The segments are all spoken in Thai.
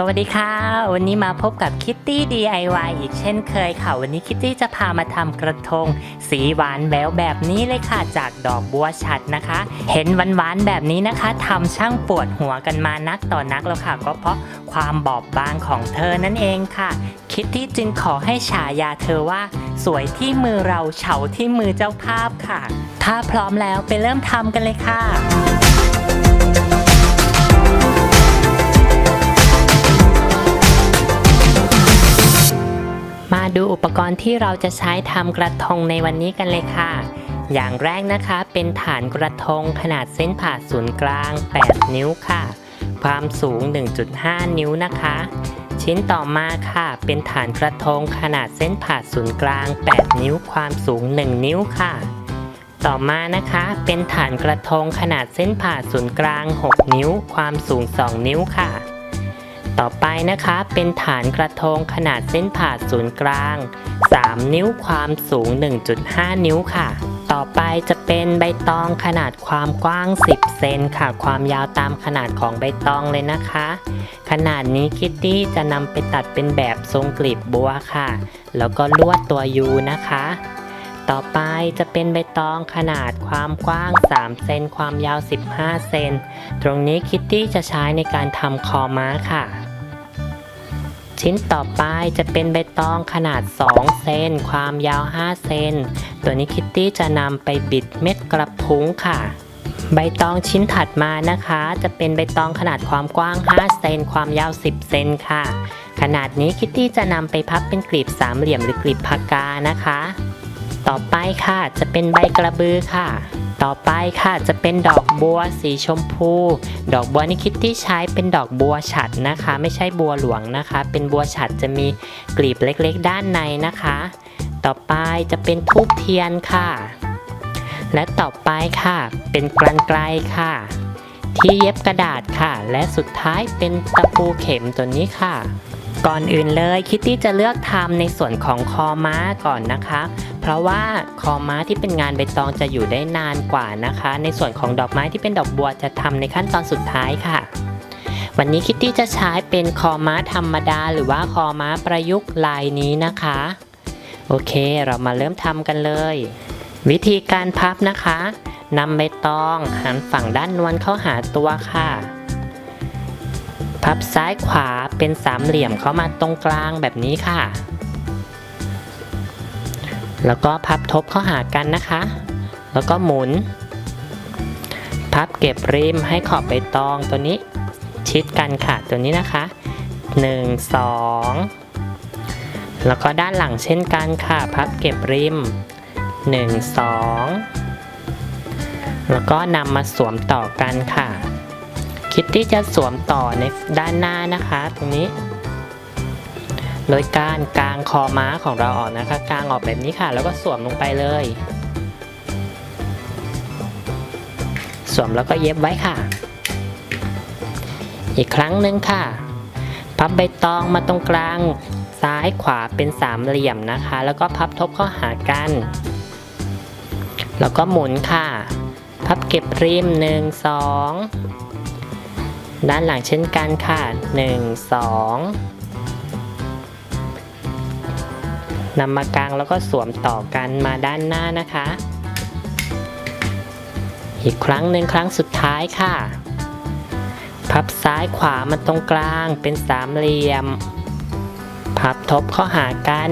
สวัสดีค่ะ วันนี้มาพบกับคิตตี้ DIY อีกเช่นเคยค่ะ วันนี้คิตตี้จะพามาทำกระทง สีหวานแววแบบนี้เลยค่ะ จากดอกบัวฉัดนะคะ เห็นหวานๆแบบนี้นะคะทำช่างปวดหัวกันมานักต่อนักแล้วค่ะ ก็เพราะความบอบบางของเธอนั่นเองค่ะ คิตตี้จึงขอให้ฉายาเธอว่า สวยที่มือเราเฉาที่มือเจ้าภาพค่ะ ถ้าพร้อมแล้วไปเริ่มทำกันเลยค่ะ ดูอุปกรณ์ที่เราจะใช้ทำกระทงในวันนี้กันเลยค่ะ อย่างแรกนะคะเป็นฐานกระทงขนาดเส้นผ่าศูนย์กลาง 8 นิ้วค่ะ ความสูง 1.5 นิ้วนะคะ ชิ้นต่อมาค่ะ เป็นฐานกระทงขนาดเส้นผ่าศูนย์กลาง 8 นิ้วความสูง 1 นิ้วค่ะ ต่อมานะคะ เป็นฐานกระทงขนาดเส้นผ่าศูนย์กลาง 6 นิ้ว ความสูง 2 นิ้วค่ะ ต่อไปนะคะเป็นฐานกระทงขนาดเส้นผ่าศูนย์กลาง 3 นิ้วความสูง 1.5 นิ้วค่ะ ต่อไปจะเป็นใบตองขนาดความกว้าง 10 เซนค่ะ ความยาวตามขนาดของใบตองเลยนะคะ ขนาดนี้คิตตี้จะนำไปตัดเป็นแบบทรงกลีบบัวค่ะ แล้วก็ลวดตัวยูนะคะ ต่อไปจะเป็นใบตองขนาดความกว้าง 3 เซนความยาว 15 เซน ตรงนี้คิตตี้จะใช้ในการทำคอม้าค่ะ ชิ้นต่อไปจะเป็นใบตองขนาด 2 เซน ความยาว 5 เซน ตัวนี้คิตตี้จะนำไปบิดเม็ดกระพุ้งค่ะ ใบตองชิ้นถัดมานะคะ จะเป็นใบตองขนาดความกว้าง 5 เซน ความยาว 10 เซนค่ะ ขนาดนี้คิตตี้จะนำไปพับเป็นกลีบสามเหลี่ยมหรือกลีบพากานะคะ ต่อไปค่ะ จะเป็นใบกระบือค่ะ ต่อไปค่ะจะเป็นดอกบัวสีชมพู ดอกบัวนี่คิตตี้ใช้เป็นดอกบัวฉัดนะคะ ไม่ใช่บัวหลวงนะคะ เป็นบัวฉัดจะมีกลีบเล็กๆ ด้านในนะคะ ต่อไปจะเป็นทูบเทียนค่ะ และต่อไปค่ะ เป็นกรรไกรค่ะ ที่เย็บกระดาษค่ะ และสุดท้ายเป็นตะปูเข็มตัวนี้ค่ะก่อนอื่นเลยคิตตี้จะเลือกทำในส่วนของคอม้าก่อนนะคะ ราะว่าคอม้าที่เป็นงานใบตองจะอยู่ได้นานกว่านะคะ ในส่วนของดอกไม้ที่เป็นดอกบัวจะทำในขั้นตอนสุดท้ายค่ะ วันนี้คิตตี้จะใช้เป็นคอม้าธรรมดา หรือว่าคอม้าประยุกต์ลายนี้นะคะ โอเคเรามาเริ่มทำกันเลย วิธีการพับนะคะนำใบตองหันฝั่งด้านนวลเข้าหาตัวค่ะ พับซ้ายขวาเป็นสามเหลี่ยมเข้ามาตรงกลางแบบนี้ค่ะ แล้วก็พับทบเข้าหากันนะคะ แล้วก็หมุน พับเก็บริมให้ขอบใบตองตัวนี้ ชิดกันค่ะตัวนี้นะคะ 1 2 แล้วก็ด้านหลังเช่นกันค่ะ พับเก็บริม 1 2 แล้วก็นำมาสวมต่อกันค่ะ คิตตี้จะสวมต่อในด้านหน้านะคะ ตรงนี้ โดยการกางคอม้าของเราออกนะคะกางออกแบบนี้ค่ะ แล้วก็สวมลงไปเลย สวมแล้วก็เย็บไว้ค่ะ อีกครั้งหนึ่งค่ะ พับใบตองมาตรงกลางซ้ายขวาเป็นสามเหลี่ยมนะคะ แล้วก็พับทบเข้าหากัน แล้วก็หมุนค่ะ พับเก็บริมหนึ่งสองด้านหลังเช่นกันค่ะหนึ่งสอง นำมากางแล้วก็สวมต่อกันมาด้านหน้านะคะ อีกครั้งหนึ่งครั้งสุดท้ายค่ะ พับซ้ายขวามาตรงกลางเป็นสามเหลี่ยม พับทบเข้าหากัน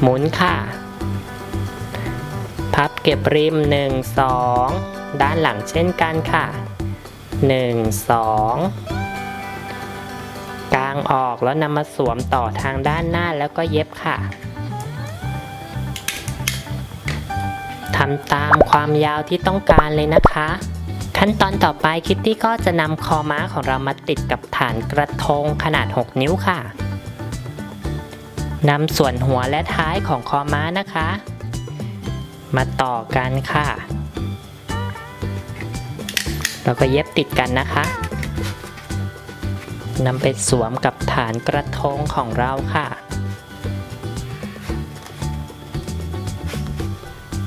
หมุนค่ะ พับเก็บริม 1 2 ด้านหลังเช่นกันค่ะ 1 2 กางออกแล้วนำมาสวมต่อทางด้านหน้าแล้วก็เย็บค่ะทำตามความยาวที่ต้องการเลยนะคะ ขั้นตอนต่อไปคิตตี้ก็จะนำคอม้าของเรามาติดกับฐานกระทงขนาด 6 นิ้วค่ะนำส่วนหัวและท้ายของคอม้านะคะ มาต่อกันค่ะ แล้วก็เย็บติดกันนะคะ นำไปสวมกับฐานกระทงของเราค่ะ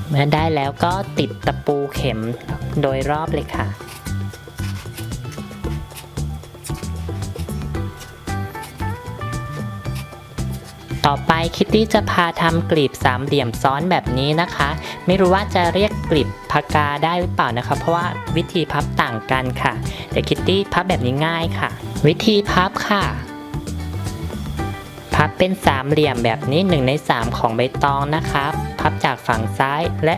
เมื่อได้แล้วก็ติดตะปูเข็มโดยรอบเลยค่ะ ต่อไปคิตตี้จะพาทำกลีบสามเหลี่ยมซ้อนแบบนี้นะคะ ไม่รู้ว่าจะเรียกกลีบพากาได้หรือเปล่านะคะ เพราะว่าวิธีพับต่างกันค่ะ แต่คิตตี้พับแบบนี้ง่ายค่ะ วิธีพับค่ะ พับเป็นสามเหลี่ยมแบบนี้หนึ่งในสามของใบตองนะคะพับจากฝั่งซ้ายและ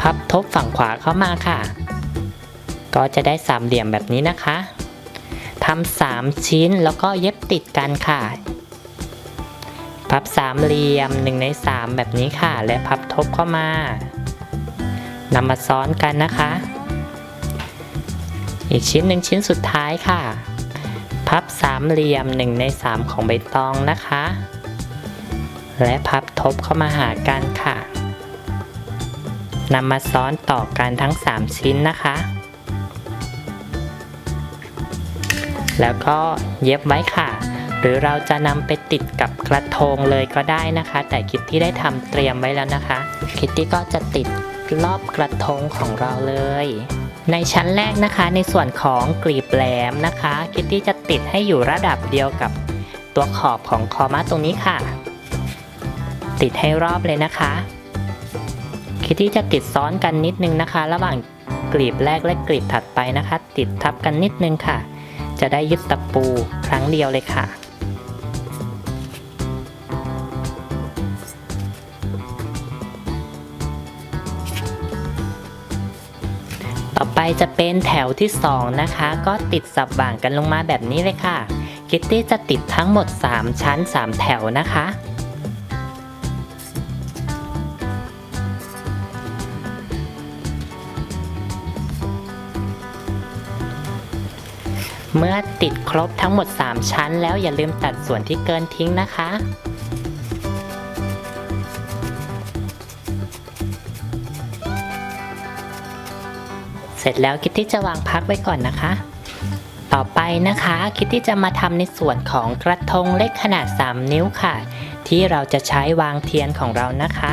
พับทบฝั่งขวาเข้ามาค่ะ ก็จะได้สามเหลี่ยมแบบนี้นะคะทำสามชิ้นแล้วก็เย็บติดกันค่ะ พับสามเหลี่ยมหนึ่งในสามแบบนี้ค่ะ และพับทบเข้ามานำมาซ้อนกันนะคะ อีกชิ้นหนึ่งชิ้นสุดท้ายค่ะ พับสามเหลี่ยมหนึ่งในสามของใบตองนะคะ และพับทบเข้ามาหากันค่ะนำมาซ้อนต่อกันทั้ง 3 ชิ้นนะคะ แล้วก็เย็บไว้ค่ะ หรือเราจะนำไปติดกับกระทงเลยก็ได้นะคะ แต่คิตตี้ได้ทำเตรียมไว้แล้วนะคะ คิตตี้ก็จะติดรอบกระทงของเราเลย ในชั้นแรกนะคะ ในส่วนของกลีบแหลมนะคะ คิตตี้จะติดให้อยู่ระดับเดียวกับตัวขอบของคอมาตรงนี้ค่ะ ติดให้รอบเลยนะคะ คิตตี้จะติดซ้อนกันนิดนึงนะคะ ระหว่างกลีบแรกและกลีบถัดไปนะคะ ติดทับกันนิดนึงค่ะ จะได้ยึดตะปูครั้งเดียวเลยค่ะ ต่อไปจะเป็นแถวที่ 2 นะคะ ก็ติดสับบ่างกันลงมาแบบนี้เลยค่ะ คิตตี้จะติดทั้งหมด 3 ชั้น 3 แถวนะคะเมื่อติดครบทั้งหมด 3 ชั้นแล้วอย่าลืมตัดส่วนที่เกินทิ้งนะคะ ร็จแล้วคิตตี้จะวางพักไว้ก่อนนะคะ ต่อไปนะคะคิตตี้จะมาทำในส่วนของกระทงเล็กขนาด 3 นิ้วค่ะ ที่เราจะใช้วางเทียนของเรานะคะ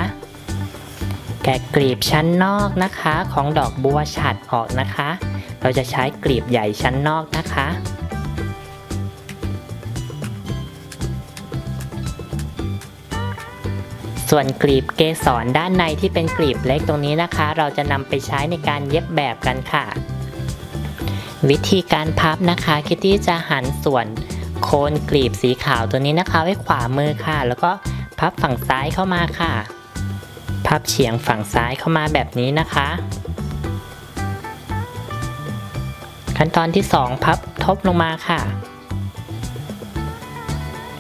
แกะกลีบชั้นนอกนะคะของดอกบัวฉัดออกนะคะ เราจะใช้กลีบใหญ่ชั้นนอกนะคะ ส่วนกลีบเกสรด้านในที่เป็นกลีบเล็กตรงนี้นะคะ เราจะนำไปใช้ในการเย็บแบบกันค่ะ วิธีการพับนะคะ คิตตี้จะหันส่วนโคนกลีบสีขาวตัวนี้นะคะ ไว้ขวามือค่ะ แล้วก็พับฝั่งซ้ายเข้ามาค่ะ พับเฉียงฝั่งซ้ายเข้ามาแบบนี้นะคะ ขั้นตอนที่ 2 พับทบลงมาค่ะ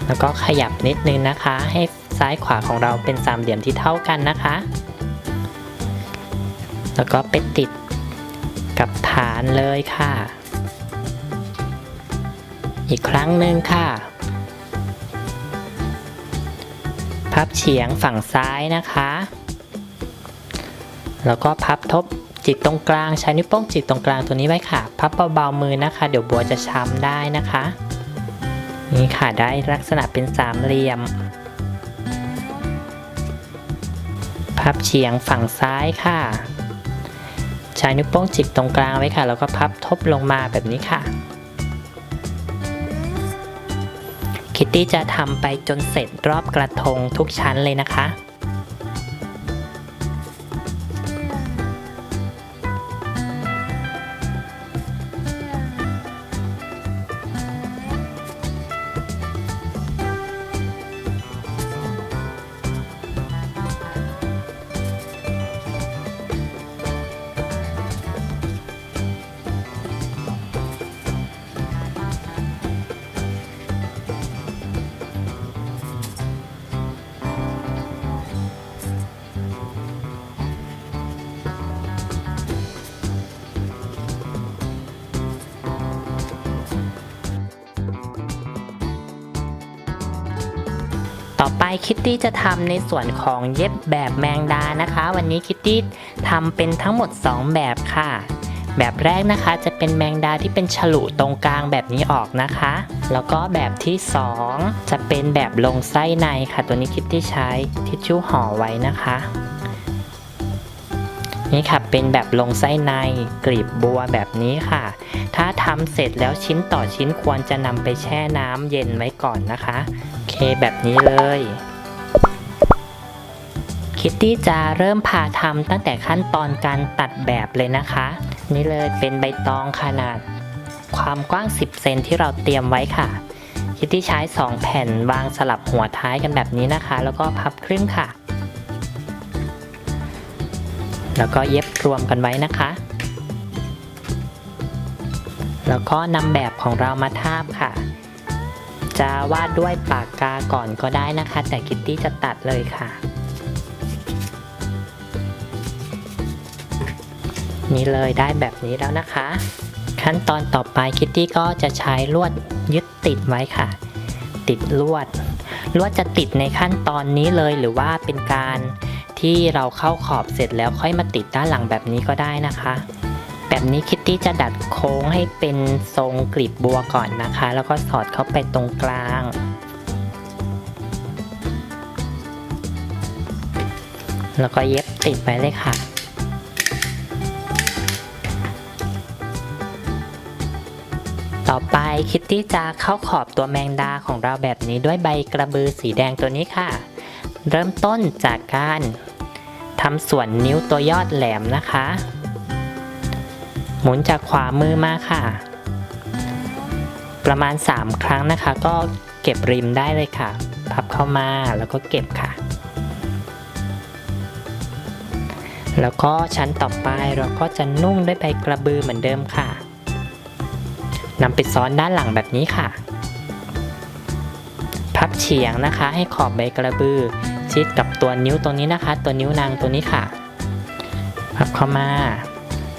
แล้วก็ขยับนิดนึงนะคะให้ ซ้ายขวาของเราเป็นสามเหลี่ยมที่เท่ากันนะคะ แล้วก็ไปติดกับฐานเลยค่ะ อีกครั้งหนึ่งค่ะ พับเฉียงฝั่งซ้ายนะคะ แล้วก็พับทบจิกตรงกลางใช้นิ้วโป้งจิกตรงกลางตัวนี้ไว้ค่ะ พับเบาๆมือนะคะ เดี๋ยวบัวจะช้ำได้นะคะ นี่ค่ะได้ลักษณะเป็นสามเหลี่ยม พับเฉียงฝั่งซ้ายค่ะ ใช้นิ้วโป้งจิกตรงกลางไว้ค่ะ แล้วก็พับทบลงมาแบบนี้ค่ะ คิตตี้จะทำไปจนเสร็จรอบกระทงทุกชั้นเลยนะคะ คิตตี้จะทำในส่วนของเย็บแบบแมงดานะคะ วันนี้คิตตี้ทำเป็นทั้งหมด 2 แบบค่ะ แบบแรกนะคะจะเป็นแมงดาที่เป็นฉลุตรงกลางแบบนี้ออกนะคะ แล้วก็แบบที่ 2 จะเป็นแบบลงไส้ในค่ะ ตัวนี้คิตตี้ใช้ทิชชู่ห่อไว้นะคะ นี่ค่ะเป็นแบบลงไส้ในกลีบบัวแบบนี้ค่ะ ถ้าทำเสร็จแล้วชิ้นต่อชิ้นควรจะนำไปแช่น้ำเย็นไว้ก่อนนะคะโอเคแบบนี้เลย คิตตี้จะเริ่มพาทำตั้งแต่ขั้นตอนการตัดแบบเลยนะคะ นี่เลยเป็นใบตองขนาด ความกว้าง 10 เซนที่เราเตรียมไว้ค่ะคิตตี้ใช้ 2 แผ่นวางสลับหัวท้ายกันแบบนี้นะคะ แล้วก็พับครึ่งค่ะ แล้วก็เย็บรวมกันไว้นะคะ แล้วก็นำแบบของเรามาทาบค่ะ จะวาดด้วยปากกาก่อนก็ได้นะคะ แต่คิตตี้จะตัดเลยค่ะ นี่เลยได้แบบนี้แล้วนะคะ ขั้นตอนต่อไปคิตตี้ก็จะใช้ลวดยึดติดไว้ค่ะ ติดลวด ลวดจะติดในขั้นตอนนี้เลยหรือว่าเป็นการ ที่เราเข้าขอบเสร็จแล้วค่อยมาติดด้านหลังแบบนี้ก็ได้นะคะ แบบนี้คิตตี้จะดัดโค้งให้เป็นทรงกลีบบัวก่อนนะคะ แล้วก็สอดเข้าไปตรงกลาง แล้วก็เย็บติดไว้เลยค่ะต่อไปคิตตี้จะเข้าขอบตัวแมงดาของเราแบบนี้ด้วยใบกระบือสีแดงตัวนี้ค่ะ เริ่มต้นจากการ ทำส่วนนิ้วตัวยอดแหลมนะคะ หมุนจากขวามือมาค่ะ ประมาณ 3 ครั้งนะคะ ก็เก็บริมได้เลยค่ะ พับเข้ามาแล้วก็เก็บค่ะ แล้วก็ชั้นต่อไปเราก็จะนุ่งด้วยใบกระบือเหมือนเดิมค่ะนำไปซ้อนด้านหลังแบบนี้ค่ะ พับเฉียงนะคะให้ขอบใบกระบือ ชิดกับตัวนิ้วตรงนี้นะคะ ตัวนิ้วนางตัวนี้ค่ะพับเข้ามา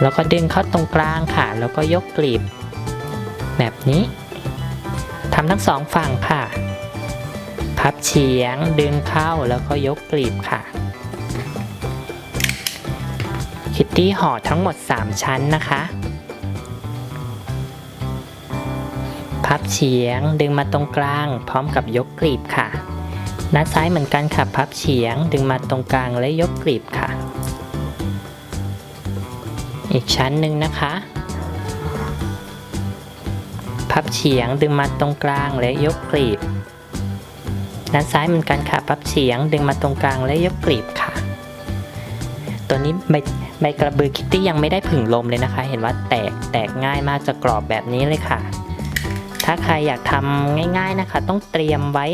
แล้วก็ดึงเข้าตรงกลางค่ะ แล้วก็ยกกลีบ แบบนี้ทำทั้งสองฝั่งค่ะ พับเฉียงดึงเข้าแล้วก็ยกกลีบค่ะ คิตตี้ห่อทั้งหมด 3 ชั้นนะคะพับเฉียงดึงมาตรงกลางพร้อมกับยกกลีบค่ะ ด้านซ้ายเหมือนกันค่ะพับเฉียง ดึงมาตรงกลางและยกกลีบค่ะ อีกชั้นหนึ่งนะคะ พับเฉียงดึงมาตรงกลางและยกกลีบด้านซ้ายเหมือนกันค่ะ พับเฉียง ดึงมาตรงกลางและยกกลีบค่ะ ตัวนี้ใบใบกระบือคิตตี้ยังไม่ได้ผึ่งลมเลยนะคะ เห็นว่าแตกแตกง่ายมากจะกรอบแบบนี้เลยค่ะ ถ้าใครอยากทำง่าย ๆนะคะ ต้องเตรียมไว้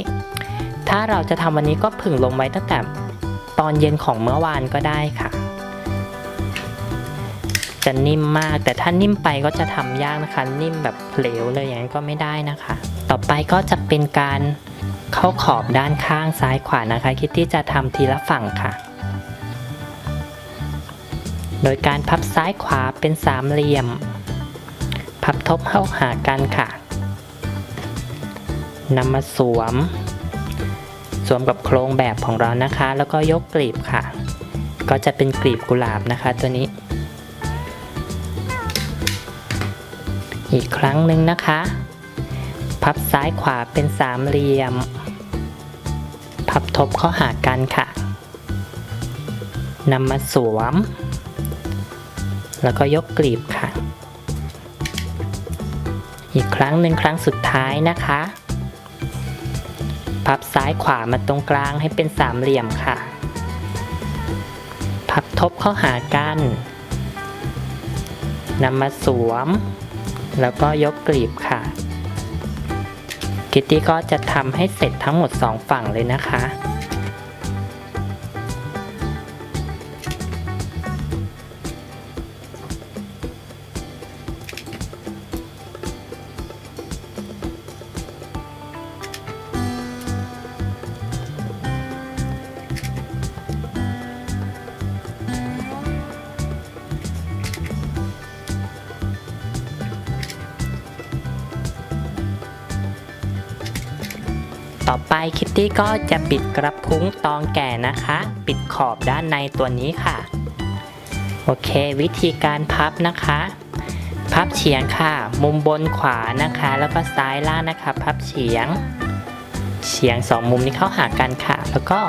ถ้าเราจะทำวันนี้ก็ผึ่งลมไว้ตั้งแต่ตอนเย็นของเมื่อวานก็ได้ค่ะ จะนิ่มมากแต่ถ้านิ่มไปก็จะทำยากนะคะ นิ่มแบบเหลวเลยอย่างนั้นก็ไม่ได้นะคะ ต่อไปก็จะเป็นการเข้าขอบด้านข้างซ้ายขวานะคะ คิตตี้จะทำทีละฝั่งค่ะ โดยการพับซ้ายขวาเป็นสามเหลี่ยม พับทบเข้าหากันค่ะนำมาสวม สวมกับโครงแบบของเรานะคะ แล้วก็ยกกลีบค่ะ ก็จะเป็นกลีบกุหลาบนะคะตัวนี้ อีกครั้งหนึ่งนะคะ พับซ้ายขวาเป็นสามเหลี่ยม พับทบเข้าหากันค่ะนำมาสวม แล้วก็ยกกลีบค่ะ อีกครั้งหนึ่งครั้งสุดท้ายนะคะ พับซ้ายขวามาตรงกลางให้เป็นสามเหลี่ยมค่ะ พับทบเข้าหากันนำมาสวม แล้วก็ยกกลีบค่ะ กิตตี้ก็จะทำให้เสร็จทั้งหมดสองฝั่งเลยนะคะ ต่อไปคิตตี้ก็จะปิดกระพุ้งตองแก่นะคะ ปิดขอบด้านในตัวนี้ค่ะ โอเค วิธีการพับนะคะ พับเฉียงค่ะ มุมบนขวานะคะ แล้วก็ซ้ายล่างนะคะ พับเฉียง เฉียงสองมุมนี้เข้าหากันค่ะ แล้วก็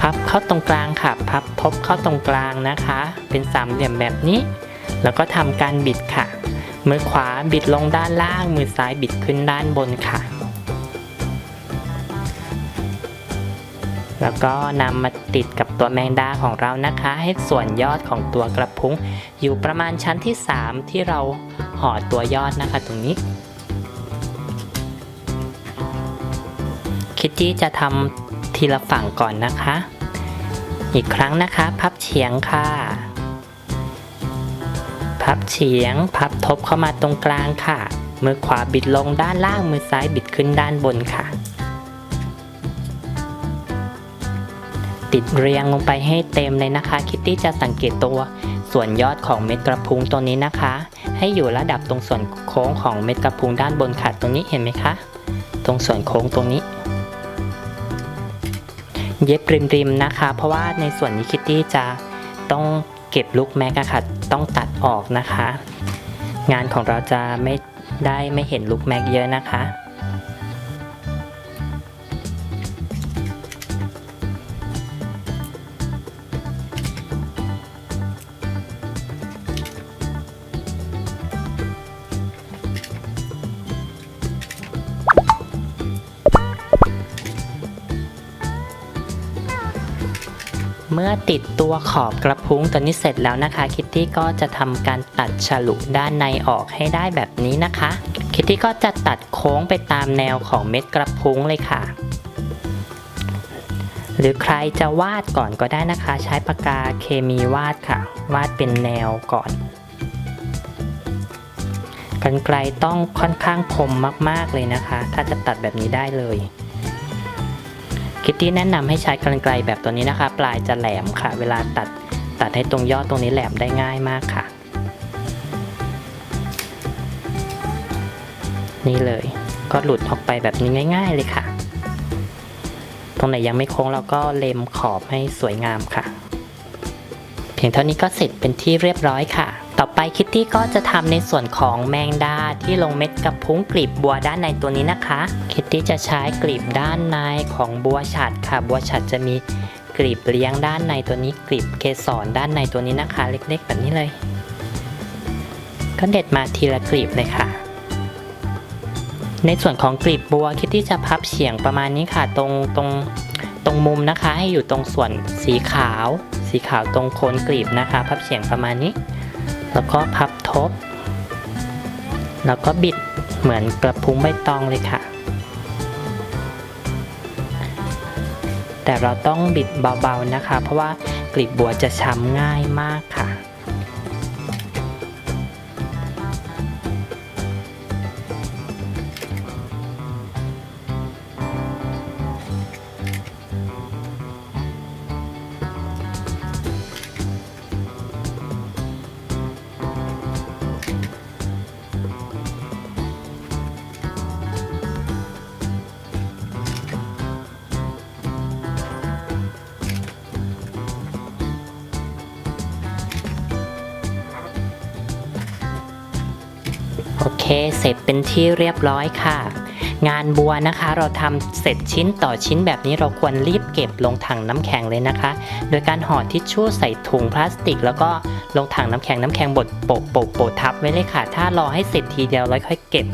พับเข้าตรงกลางค่ะ พับทบเข้าตรงกลางนะคะ เป็นสามเหลี่ยมแบบนี้ แล้วก็ทำการบิดค่ะ มือขวาบิดลงด้านล่าง มือซ้ายบิดขึ้นด้านบนค่ะ แล้วก็นำมาติดกับตัวแมงดาของเรานะคะ ให้ส่วนยอดของตัวกระพุ้ง อยู่ประมาณชั้นที่ 3 ที่เราห่อตัวยอดนะคะตรงนี้ คิตตี้จะทำทีละฝั่งก่อนนะคะ อีกครั้งนะคะ พับเฉียงค่ะ พับเฉียง พับทบเข้ามาตรงกลางค่ะ มือขวาบิดลงด้านล่างมือซ้ายบิดขึ้นด้านบนค่ะ ติดเรียงลงไปให้เต็มเลยนะคะ คิตตี้จะสังเกตตัวส่วนยอดของเม็ดกระพุ้งตัวนี้นะคะ ให้อยู่ระดับตรงส่วนโค้งของเม็ดกระพุ้งด้านบนค่ะตรงนี้เห็นไหมคะ ตรงส่วนโค้งตรงนี้ เย็บริมๆนะคะ เพราะว่าในส่วนนี้คิตตี้จะต้องเก็บลูกแม็กอะค่ะต้องตัดออกนะคะ งานของเราจะไม่ได้ไม่เห็นลูกแม็กเยอะนะคะ ติดตัวขอบกระพุ้งตัวนี้เสร็จแล้วนะคะ คิตตี้ก็จะทำการตัดฉลุด้านในออกให้ได้แบบนี้นะคะ คิตตี้ก็จะตัดโค้งไปตามแนวของเม็ดกระพุ้งเลยค่ะ หรือใครจะวาดก่อนก็ได้นะคะ ใช้ปากกาเคมีวาดค่ะ วาดเป็นแนวก่อนกันไกลต้องค่อนข้างคมมากๆเลยนะคะ ถ้าจะตัดแบบนี้ได้เลย คิตตี้แนะนำให้ใช้กรรไกรแบบตัวนี้นะคะ ปลายจะแหลมค่ะ เวลาตัดตัดให้ตรงยอดตรงนี้แหลมได้ง่ายมากค่ะ นี่เลยก็หลุดออกไปแบบนี้ง่าย ๆ เลยค่ะ ตรงไหนยังไม่โค้งเราก็เล็มขอบให้สวยงามค่ะ เพียงเท่านี้ก็เสร็จเป็นที่เรียบร้อยค่ะ ต่อไปคิตตี้ก็จะทำในส่วนของแมงดาที่ลงเม็ดกระพุ้งกลีบบัวด้านในตัวนี้นะคะ คิตตี้จะใช้กลีบด้านในของบัวฉัดค่ะบัวฉัดจะมีกลีบเลี้ยงด้านในตัวนี้กลีบเกสรด้านในตัวนี้นะคะ เล็กๆ แบบนี้เลย ก็เด็ดมาทีละกลีบเลยค่ะ ในส่วนของกลีบบัวคิตตี้จะพับเฉียงประมาณนี้ค่ะ ตรงตรงตรงมุมนะคะ ให้อยู่ตรงส่วนสีขาว สีขาวตรงโคนกลีบนะคะ พับเฉียงประมาณนี้ แล้วก็พับทบ แล้วก็บิดเหมือนกระพุ้งใบตองเลยค่ะ แต่เราต้องบิดเบาๆนะคะ เพราะว่ากลีบบัวจะช้ำง่ายมากค่ะ เสร็จเป็นที่เรียบร้อยค่ะ งานบัวนะคะ เราทำเสร็จชิ้นต่อชิ้นแบบนี้เราควรรีบเก็บลงถังน้ำแข็งเลยนะคะ โดยการห่อทิชชู่ใส่ถุงพลาสติก แล้วก็ลงถังน้ำแข็งน้ำแข็งบดโปะโปะโปะทับไว้เลยค่ะ ถ้ารอให้เสร็จทีเดียวแล้วค่อยเก็บ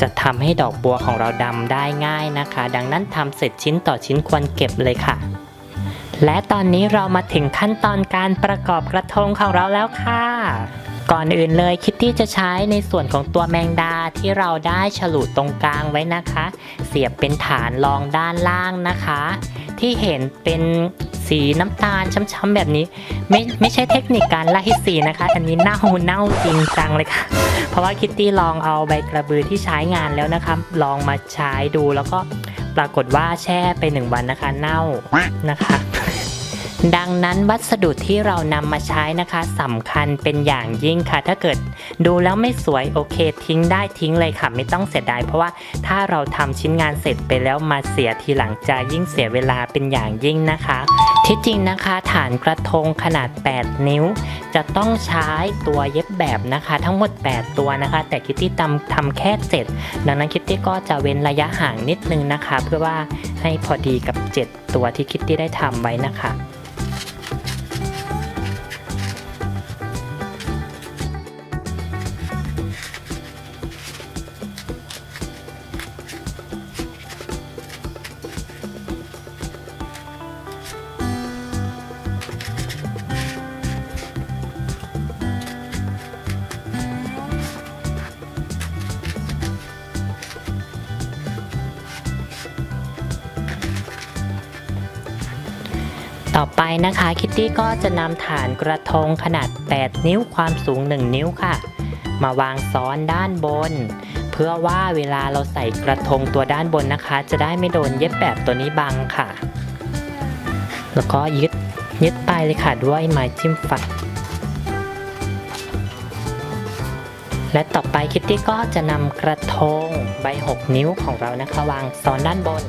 จะทำให้ดอกบัวของเราดำได้ง่ายนะคะ ดังนั้นทำเสร็จชิ้นต่อชิ้นควรเก็บเลยค่ะและตอนนี้เรามาถึงขั้นตอนการประกอบกระทงของเราแล้วค่ะ ก่อนอื่นเลยคิตตี้จะใช้ในส่วนของตัวแมงดาที่เราได้ฉลุตรงกลางไว้นะคะ เสียบเป็นฐานรองด้านล่างนะคะ ที่เห็นเป็นสีน้ำตาลช้ำๆแบบนี้ ไม่ไม่ใช่เทคนิคการไล่สีนะคะ อันนี้เน่าเน่าจริงจังเลยค่ะ เพราะว่าคิตตี้ลองเอาใบกระบือที่ใช้งานแล้วนะคะ ลองมาใช้ดูแล้วก็ปรากฏว่าแช่ไปหนึ่งวันนะคะ เน่านะคะ ดังนั้นวัสดุที่เรานำมาใช้นะคะสำคัญเป็นอย่างยิ่งค่ะ ถ้าเกิดดูแล้วไม่สวยโอเค ทิ้งได้ทิ้งเลยค่ะ ไม่ต้องเสียดายเพราะว่าถ้าเราทำชิ้นงานเสร็จไปแล้วมาเสียทีหลังจะยิ่งเสียเวลาเป็นอย่างยิ่งนะคะ ที่จริงนะคะ ฐานกระทงขนาด 8 นิ้ว จะต้องใช้ตัวเย็บแบบนะคะ ทั้งหมด 8 ตัวนะคะ แต่คิตตี้ทำทำแค่7ดังนั้นคิตตี้ก็จะเว้นระยะห่างนิดนึงนะคะ เพื่อว่าให้พอดีกับ 7 ตัวที่คิตตี้ได้ทำไว้นะคะ ต่อไปนะคะคิตตี้ก็จะนำฐานกระทงขนาด 8 นิ้วความสูง 1 นิ้วค่ะ มาวางซ้อนด้านบน เพื่อว่าเวลาเราใส่กระทงตัวด้านบนนะคะ จะได้ไม่โดนเย็บแบบตัวนี้บังค่ะ แล้วก็ยึดยึดไปเลยค่ะด้วยไม้จิ้มฟันและต่อไปคิตตี้ก็จะนำกระทงใบ 6 นิ้วของเรานะคะ วางซ้อนด้านบน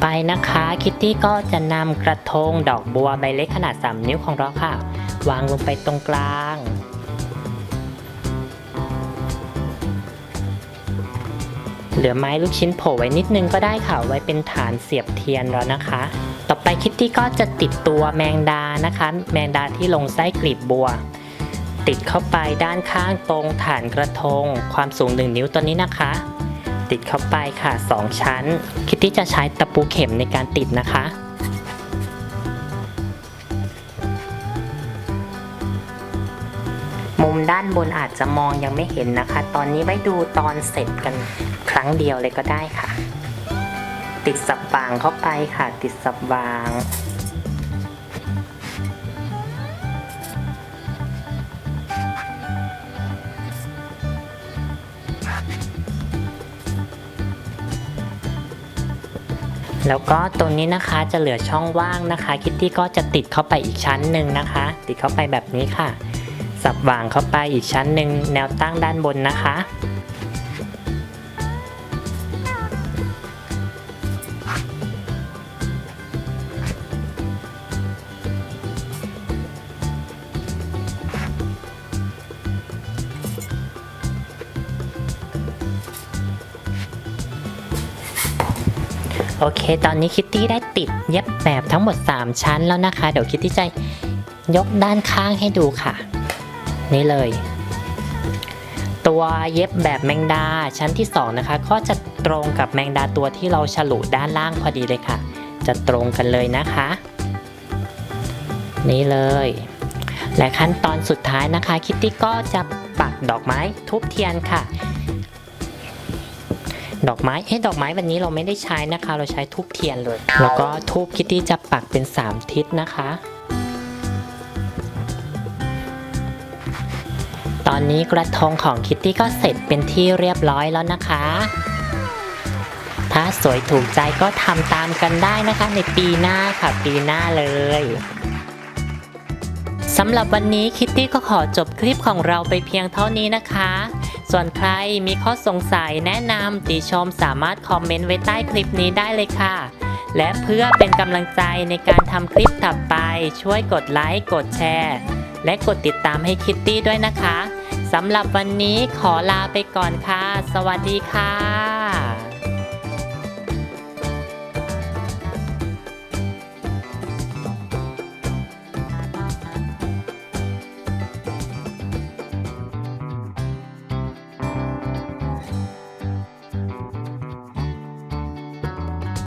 ไปนะคะ คิตตี้ก็จะนำกระทงดอกบัวใบเล็กขนาด 3 นิ้วของเราค่ะ วางลงไปตรงกลาง เหลือไม้ลูกชิ้นโผล่ไว้นิดนึงก็ได้ค่ะ ไว้เป็นฐานเสียบเทียนแล้วนะคะ ต่อไปคิตตี้ก็จะติดตัวแมงดานะคะ แมงดาที่ลงไส้กลีบบัว ติดเข้าไปด้านข้างตรงฐานกระทง ความสูง 1 นิ้วตัวนี้นะคะ ติดเข้าไปค่ะ 2 ชั้น คิตตี้จะใช้ตะปูเข็มในการติดนะคะมุมด้านบนอาจจะมองยังไม่เห็นนะคะ ตอนนี้ไว้ดูตอนเสร็จกันครั้งเดียวเลยก็ได้ค่ะ ติดสับวางเข้าไปค่ะ ติดสับวาง แล้วก็ตรงนี้นะคะจะเหลือช่องว่างนะคะ คิตตี้ก็จะติดเข้าไปอีกชั้นหนึ่งนะคะ ติดเข้าไปแบบนี้ค่ะ สับวางเข้าไปอีกชั้นหนึ่งแนวตั้งด้านบนนะคะ เค ตอนนี้คิตตี้ได้ติดเย็บแบบทั้งหมด 3 ชั้นแล้วนะคะ เดี๋ยวคิตตี้จะยกด้านข้างให้ดูค่ะ นี่เลย ตัวเย็บแบบแมงดาชั้นที่ 2 นะคะ ก็จะตรงกับแมงดาตัวที่เราฉลุด้านล่างพอดีเลยค่ะ จะตรงกันเลยนะคะ นี่เลย และขั้นตอนสุดท้ายนะคะ คิตตี้ก็จะปักดอกไม้ทุบเทียนค่ะ ดอกไม้เฮ้ดอกไม้วันนี้เราไม่ได้ใช้นะคะ เราใช้ทูบเทียนเลย แล้วก็ทูบคิตตี้จะปักเป็น 3 ทิศนะคะ ตอนนี้กระทงของคิตตี้ก็เสร็จเป็นที่เรียบร้อยแล้วนะคะ ถ้าสวยถูกใจก็ทำตามกันได้นะคะ ในปีหน้าค่ะปีหน้าเลยสำหรับวันนี้คิตตี้ก็ขอจบคลิปของเราไปเพียงเท่านี้นะคะ ส่วนใครมีข้อสงสัยแนะนำติชมสามารถคอมเมนต์ไว้ใต้คลิปนี้ได้เลยค่ะ และเพื่อเป็นกำลังใจในการทำคลิปถัดไป ช่วยกดไลค์กดแชร์ และกดติดตามให้คิตตี้ด้วยนะคะสำหรับวันนี้ขอลาไปก่อนค่ะ สวัสดีค่ะ